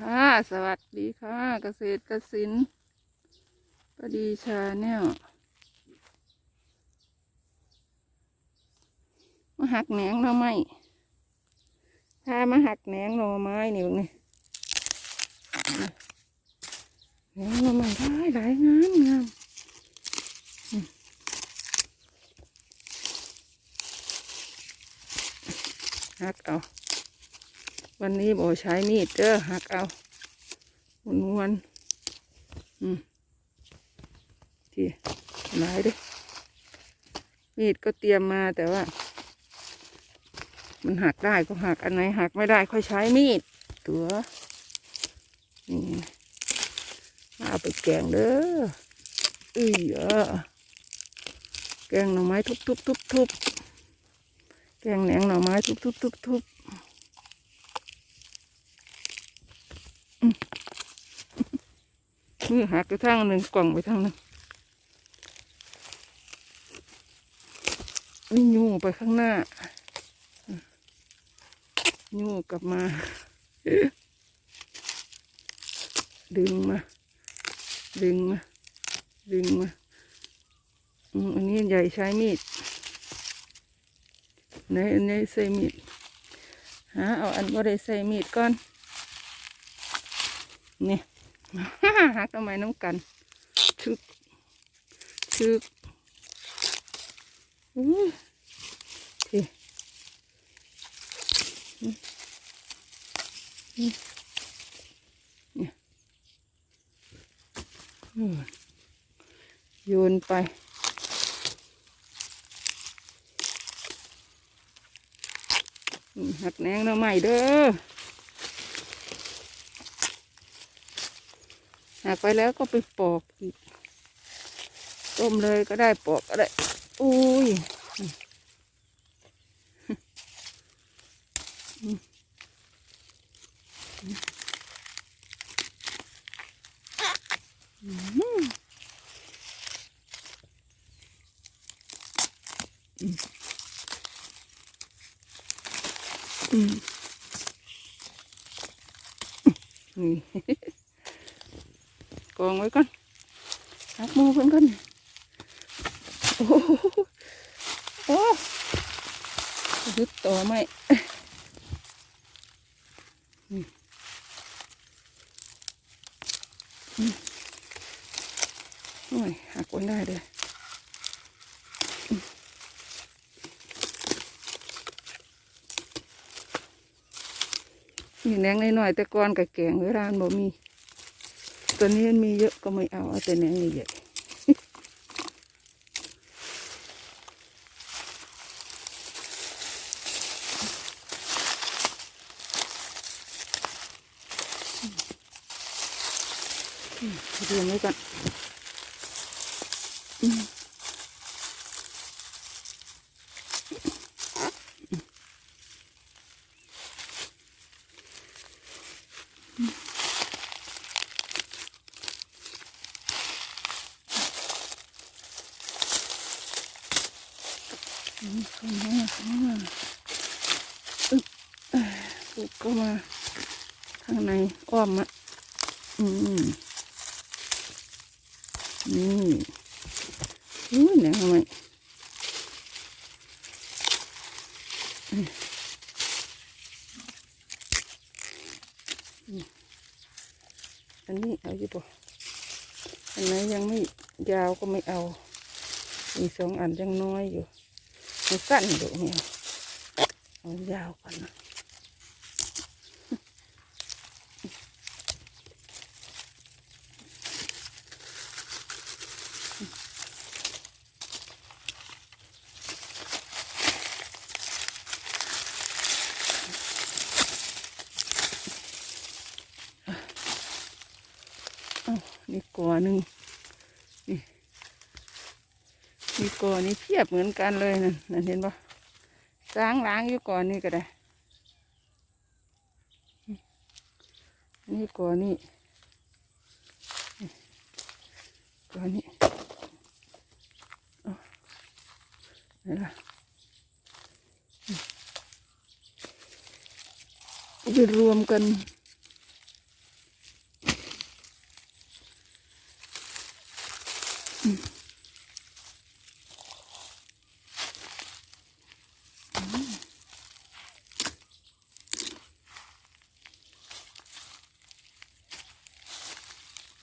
ค่ะ สวัสดีค่ะ เกษตรกสินปดีชาแนลมาหักแหนงเราไหมพามาหักแหนงหน่อไม้นี่บงนี่แหนงหน่อไม้หลายหลายงามงามอืมหักเอา วันนี้บอใช้มีดเด้อหักเอาวนวนอืมที่หลายเด้อมีดก็เตรียมมาแต่ว่า มันหักได้ก็หักอันไหนหักไม่ได้ค่อยใช้มีด ตัวนี่มาเอาไปแกงเด้ออุ้ยเออแกงหน่อไม้ทุบทุบทุบทุบแกงแหนงหน่อไม้ทุบทุบทุบทุบ มือหักไปทางหนึ่งกล่องไปทางหนึ่งนี่ยูไปข้างหน้ายูกลับมา ดึงมา ดึงมา ดึงมาอันนี้ใหญ่ใช้มีดในอันนี้ใส่มีดหาเอาอันว่าได้ใส่มีดก่อน นี่ หักทำไมน้ำกันชึกชึกอู้ทีอืมอืมเนี่ยโยนไปหักแนงหน่อใหม่เด้อ หักไปแล้วก็ไปปอกอีก ต้มเลยก็ได้ปอกก็ได้ อุ้ยอืมนี่ กองไว้ก่อนหักมือเพื่อนก่อนโอ้โหโอ้ยึดต่อไหมโอ้ยหักไว้ได้เลยมนี่แหนงน้อยๆแต่ก่อนกับแกงเวลาบ่มี ตัวนี้มีเยอะก็ไม่เอาเอาตัวนี้ใหญ่เรียงไว้ก่อน เข้ามาเข้ามาอึ๊บปลูกก็มาข้างในอ้อมอะอืมนี่อุ้ยนงทำไมอืมอืมอันนี้เอาอยู่ปะอันไหนยังไม่ยาวก็ไม่เอา มีสองอันยังน้อยอยู่ มันสั้นอยู่เนี่ยเอายาวก่อนนะอ้าวนี่ก่อหนึ่งนี่ นี่ก่อนี่เพียบเหมือนกันเลยนั่นนั่นเห็นปะล้างล้างอยู่ก่อนนี่ก็ได้นี่ก่อนี่นี่ก่อนี่เอาไหนล่ะอือาไปรวมกัน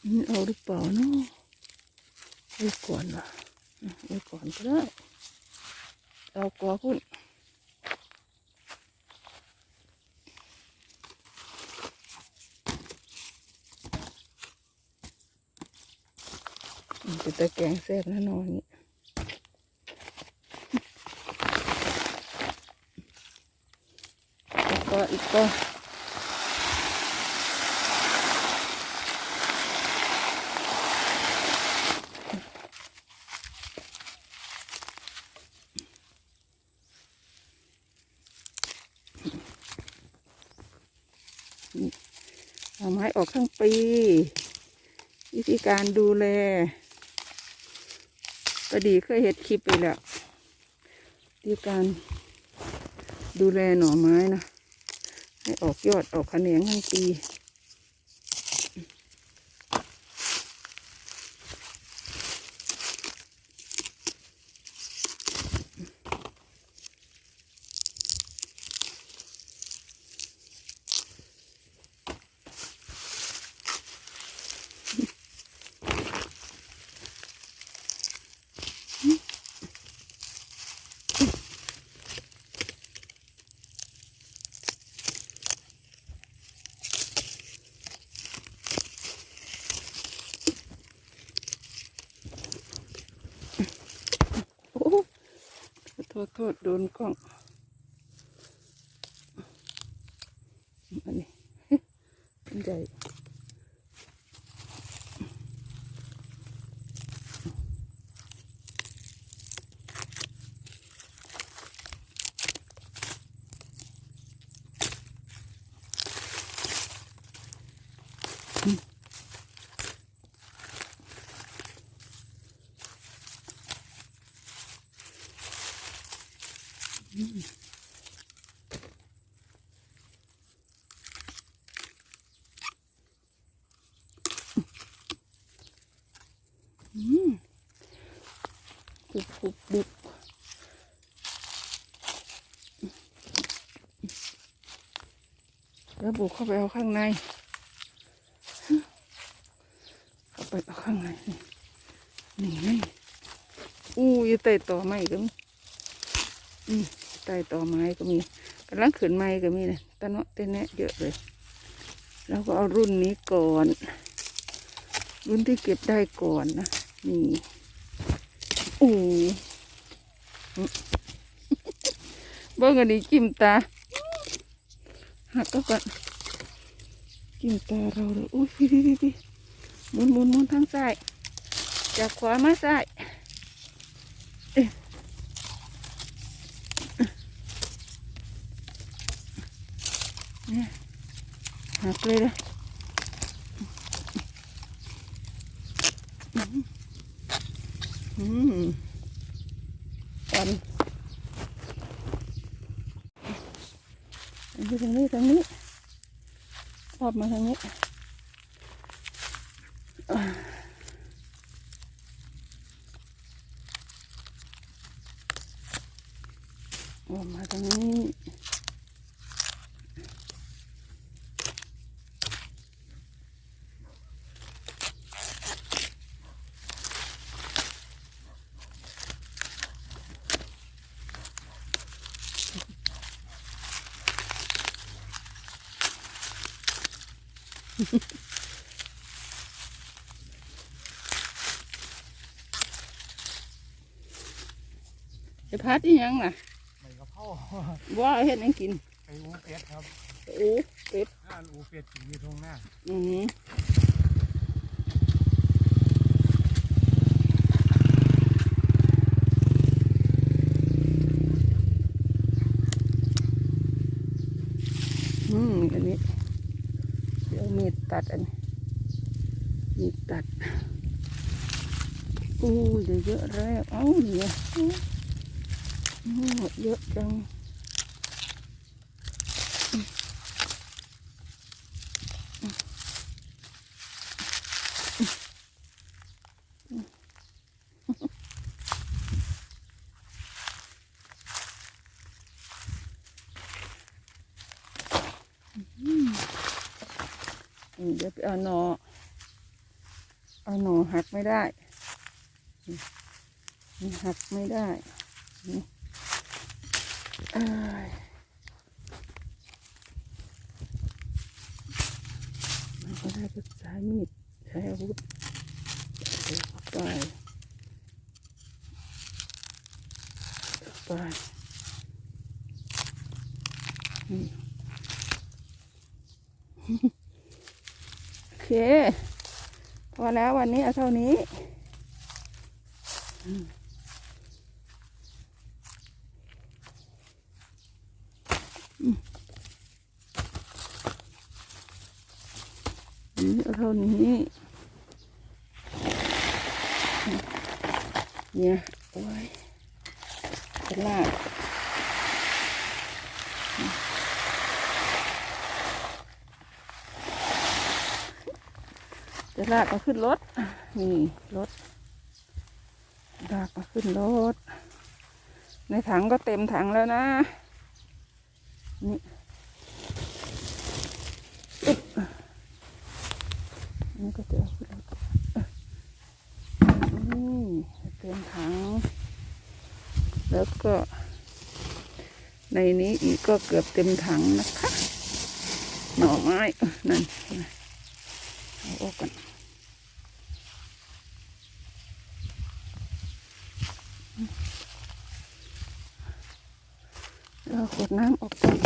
นี่เอาหรือเปล่าเนาะไว้ก่อนนะไว้ก่อนก็ได้เอากว่าพุ่นมันเป็นตะแกงแซ่บแน่นอนนี้ก็อีกก็ เอาไม้ออกข้างปี วิธีการดูแลประดีเคยเห็ดคลิปไปแล้ววิธีการดูแลหน่อไม้นะ ให้ออกยอดออกแขนงข้างปี โอ้ โทษโทษโดนกล้อง อันนี้ อันใหญ่ บุบบุบแล้วบุกเข้าไปเอาข้างใน เข้าไปเอาข้างใน นี่นี่อู้ยใต้ต่อไม้ก็มีอืมใต้ต่อไม้ก็มีกำลังขืนไม้ก็มีเลยตะเนาะเตะแนะเยอะเลย แล้วก็เอารุ่นนี้ก่อน รุ่นที่เก็บได้ก่อนนะ นี่ อู้เบิ่งอันนี้จิ้มตาหักก็ก่อนจิ้มตาเราเลยอุ้ยพี่พี่พี่หมุนหมุนหมุนทางซ้ายจากขวามาซ้ายเนี่ยหักเลยเลย อืมกันอันนี้ทางนี้ทางนี้ชอบมาทางนี้อออกมาทางนี้ ไอ้พัดอีหยังน่ะใบกะเพราว่าเฮ็ดหยังกินไปอูเป็ดครับโอ้เป็ดงานอูเป็ดกินอยู่ตรงหน้าอืมอืมอันนี้เดี๋ยว มีดตัดอันนี้มีดตัดอู้ยเยอะแล้วเอ้าเนี่ยอู้เยอะจังอืม เดี๋ยวไปเอาหนอ เอาหนอหักไม่ได้หักไม่ได้มันก็ได้ก็ใช้มีดใช้อาวุธไปไปอืม โอเค พอแล้ววันนี้เอาเท่านี้อืมอืมอันนี้เอาเท่านี้เนี่ย โอ้ยจะลาก จะลากมาขึ้นรถ นี่รถ ลากมาขึ้นรถ ในถังก็เต็มถังแล้วนะ นี่อึ๊บนี่ก็จะเอาขึ้นรถนี่เต็มถัง แล้วก็ ในนี้อีกก็เกือบเต็มถังนะคะ หน่อไม้ นั่น เอาออกกันเราขวดน้ำออกก่อน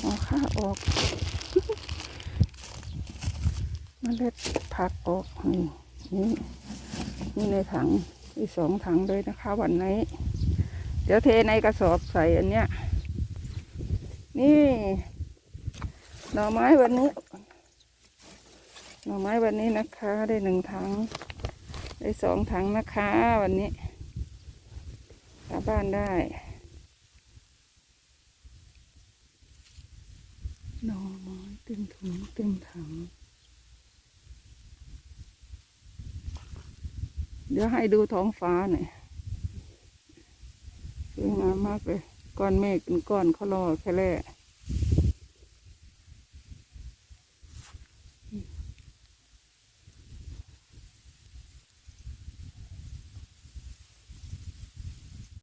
เอาข้าออกเมล็ดผักออกนี่นี่นี่ในถังอีกสองถังเลยนะคะ วันนี้ เดี๋ยวเทในกระสอบใส่อันเนี้ย นี่ หน่อไม้วันนี้ หน่อไม้วันนี้นะคะ ได้หนึ่งถัง ได้สองถังนะคะวันนี้กลับบ้านได้ หน่อไม้เต็มถุงเต็มถัง เดี๋ยวให้ดูท้องฟ้าหน่อยสวยงามมากเลย ก้อนเมฆเป็นก้อนเขารอแค่แรก